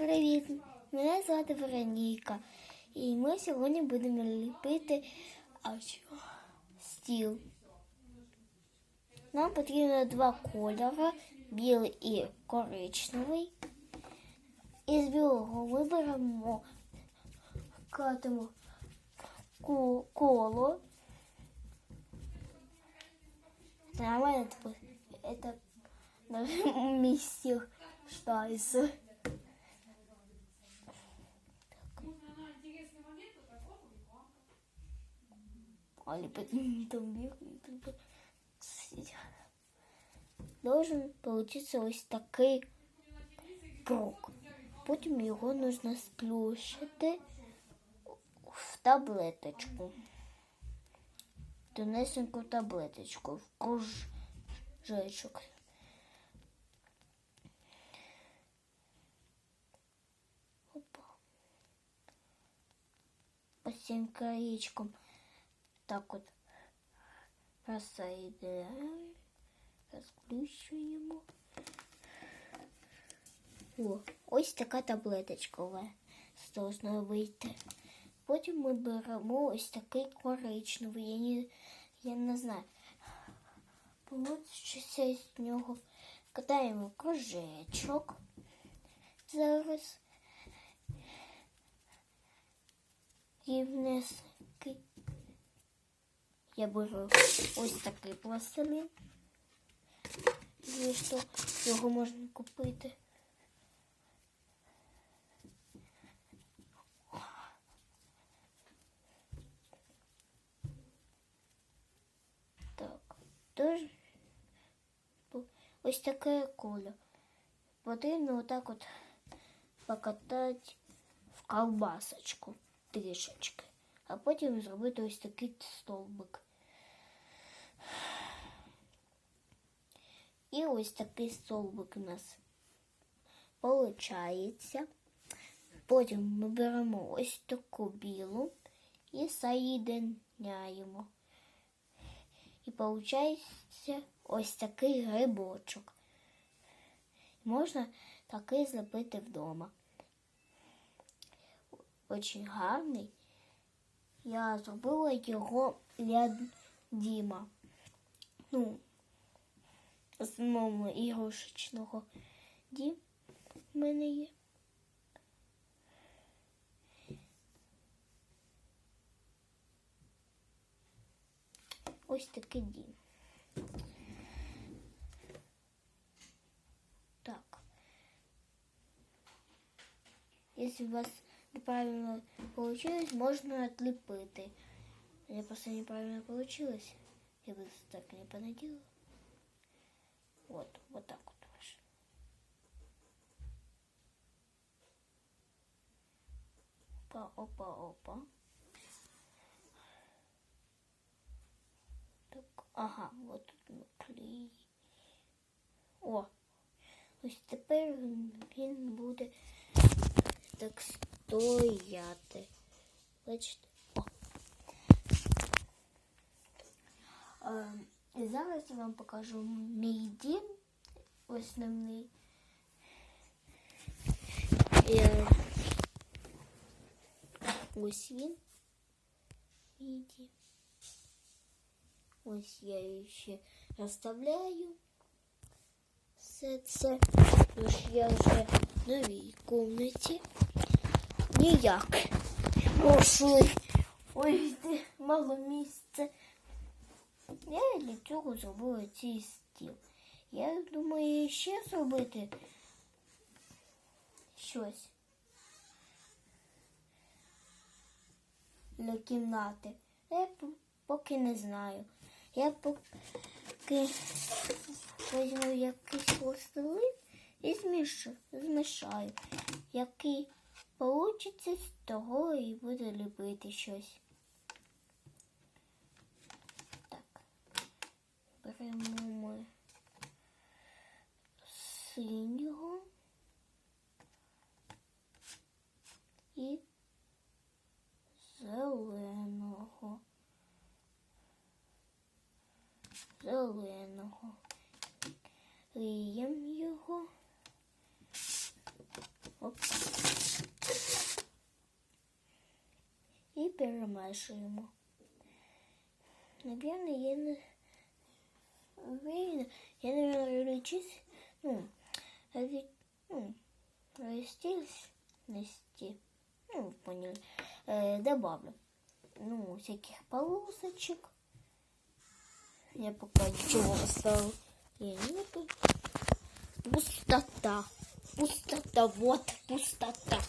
привіт! Мене звати Вероніка. І ми сьогодні будемо ліпити а що? стіл. Нам потрібно два кольори білий і коричневий. Із білого виберемо катимо ко- коло. Нормально, типа, это мистер Штайс. Али потом. Должен получиться ось такий круг. Потім його нужно сплющити в таблеточку. Тонесеньку таблеточку в кружечок. Опа. По всем краечкам так вот рассоединяем, розплющуємо. О, ось така таблеточка у должна вийти. Потім ми беремо ось такий коричневий. Я не, я не знаю. Получиться з нього. Катаємо кружечок. Зараз. Рівнесенький. Я беру ось такий пластилин. Звісно, його можна купити. Так, тож ось таке коло. Потрібно отак от покатати в колбасочку трішечки, а потім зробити ось такий стовбик. І ось такий стовбик у нас получається. Потім ми беремо ось таку білу і соєдиняємо. І виходить ось такий грибочок. Можна такий зробити вдома. Очень гарний. Я зробила його для Діма. Ну, основного ігрушечного Дім в мене є. Ось такий дім. Так. Если у вас неправильно получилось, можно отлепить. У меня просто неправильно получилось. Я бы так не понадела. Вот, вот так вот ваш. Опа, опа, опа. Так, ага, от тут наклей. О, ось тепер він буде так стояти. Бачите? О. Е, і зараз я вам покажу мій дім основний. Е, ось він. Мій дім. Ось я її ще розставляю. Все це. Тож я вже в новій кімнаті. Ніяк. Пошли. Ой, де мало місця. Я для цього зробила цей стіл. Я думаю ще зробити щось для кімнати. Я поки не знаю. Я поки візьму якийсь пластилин і змішу, змішаю. Який получиться, з того і буду ліпити щось. беремо ми синього і зеленого. Зеленого. Ліємо його. Оп. І перемешуємо. Напевно, я не уверена. Я, наверное, речись, ну, ри- ну, растись, нести, ну, поняли, э, добавлю, ну, всяких полосочек. Я пока ничего оставил. Я нету. Пустота. Пустота. Вот пустота.